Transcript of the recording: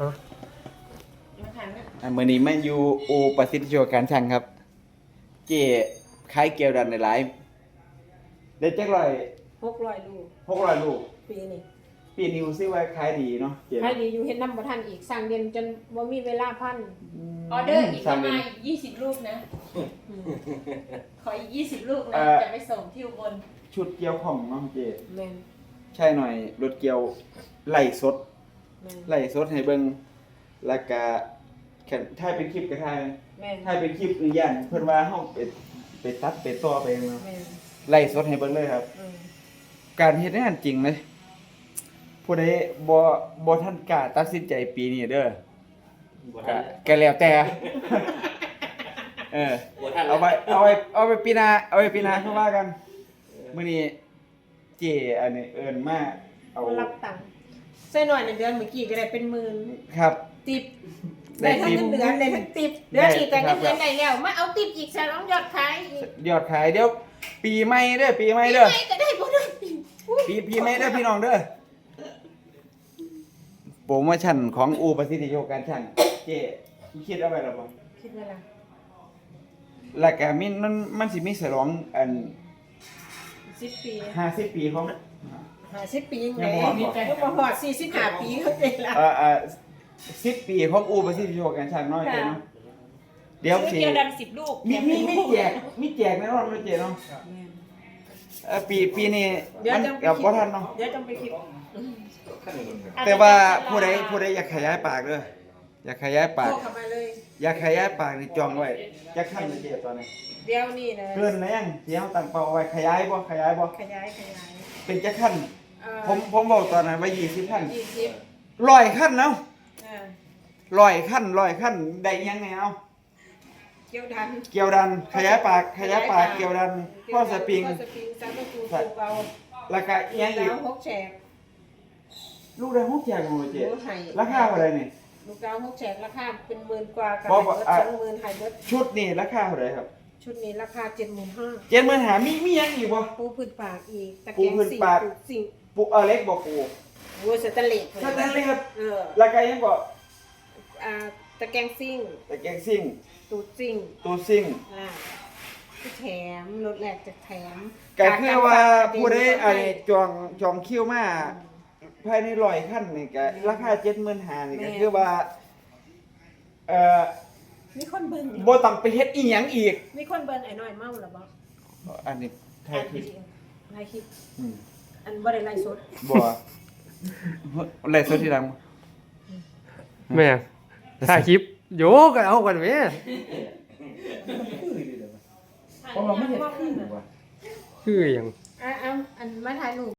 ฮะมาทานนะอะมื้อนี้มาอยู่อูประสิทธิโชว์การช่างครับ เจ๊ขายเกลียวดันในหลายได้จักร้อยหกร้อยลูก600ลูก ปีนี้ปีนี้รู้สึกว่าขายดีเนาะเจ๊ให้ดีอยู่เห็นน้ำบ่ทันอีกสั่งเย็นจนบ่มีเวลาพันออเดอร์อีกปสั่ระงมาเดืณอนอีกยี่สิบลูกนะ ขออีกยี่สิบลูกเอ่นะอจะไปส่งที่อุบลชุดเกี่ยวของเนาะเจ๊แม่นใช่หน่อยรถเกี่ยวไล่สดแม่น ไล่สดให้เบิ่งแล้วก็แค่ถ้าเป็นคลิปก็ถ่ายแม่นถ้าเป็นคลิปนี่ย่านเพิ่นว่าเฮาไปไปตัดไปต่อไปเนาะแม่นไล่สดให้เบิ่งเลยครับ อืมการเฮ็ดงานจริงเลย ผู้ใดบ่บ่ทันกล้าตัดสินใจปีนี้เด้อก็ก็แล้วแต่ เออเอาไว้เอาไว้เอาไว้ปีหน้าเอาไว้ปีหน้าเข้าว่ากันมื้อนี้เจอันนี้เอิ้นมาเอา บ่รับตังค์ ใส่หน่อยในเดือนเมื่อกี้ก็ได้เป็นหมื่นครับ ติปได้ได้ทั้งติปเงินเดือนได้ทั้งติปได้เดือนอีกแต่ครัเงิบนเดือนได้แล้วมาเอาติปอีกใส่รองยอดขายอีกยอดขายเดี๋ยว ปีใหม่เด้อปีใหม่เด้อไม่ก็ได้บ่ได้ปีปีใหม่เด้อพี่น้องเด้อโปรโมชั่นของอูประสิทธิโยการช่างเจคิดเอาไว้แล้วบ่คิดว่าล่ะแล้วก็มีมันมันสิมีฉลองอัน10ปี 50 ปีของ 50ปียังไงยังบ่ฮอดบ่ก็บ่ฮอด45ปีเข้าใจละเอ่อเอ่อ10ปีของอูประสิทธิโยการช่างน้อยเจเนาะเดี๋ยวสิเกียวดันสิบลูกมีมีมีแจกมีแจกแน่นอนเลยเจเนาะเอ่อปีปีนี้เดี๋ยวมันจะไปกับคิดบ่ทันเนาะเดี๋ยวจะไปคิดแต่ว่าผู้ใดผู้ใดอยากขยายปากเด้ออยากขยายปาก โทรเข้ามาเลย อยากขยายปากนี่จองไว้จักขั้นเลยเจตอนนี้เดี๋ยวนี้นะเกินแล้วยังที่เฮาตั้งเป้าเอาไว้ขยายบ่ขยายบ่ขยายขยายเป็นจักขั้นเอ่อ ผมผมบอกตอนนั้นว่า20ขั้นยี่สิบร้อยขั้นเนาะอ่าร้อยขั้นร้อยขั้นได้ยังไงเอาเกี่ยวดันเกี่ยวดัน ขยายปากขยายปากเกี่ยวดันข้อสปริง ข้อสปริงสามประตูถูกเอาแล้วก็อีกอยังอีก ดาวหกแฉกลูกได้หกแจกบ่เจลูกไห่ราคาเท่าไหร่นี่ลูกดาวหกแฉกราคาเป็นหมื่นกว่ากับบ่บ่เบิดอะ สองหมื่นไฮเบิร์ดชุดนี่ราคาเท่าไหร่ครับชุดนี้ราคาเจ็ดหมื่นห้าเจ็ดหมื่นหามีมีหยังอีกบ่ ปูพื้นปากอีกตะปูแกรงพื้นสิ่งปากปลูกสิ่ง ปุเออเล็กบ่ปูโว้ยสแตนเลสถ้าแต่เลยครับเออราคายังบ่อ่าตะแกรงซิ่งตะแกรงซิ่งตูดซิ่งตู้ซิ่งอ่าที่แถมรถแรกจะแถมก็คือว่าผู้ใดให้ไอ้จองจองคิวมาภายในร้อยขั้นนี่ก็ราคาเจ็ดหมื่นหานี่ก็คือว่าเอ่อมีคนเบิ่งอยู่บ่ต้องไปเฮ็ดอีหยังอีก มีคนเบิ่งไอ้น้อยเมาหรอบ่อันนี้ไทยคิดไลฟ์คลิปอืม อันบ่ได้ไลฟ์สดบ่ไลฟ์สดที่ดังแม่ถ่ายคลิปโยกเอากันแม่เพราะเราไม่เห็นคือว่ะคืออย่างอะเอาอันมาถ่ายรูป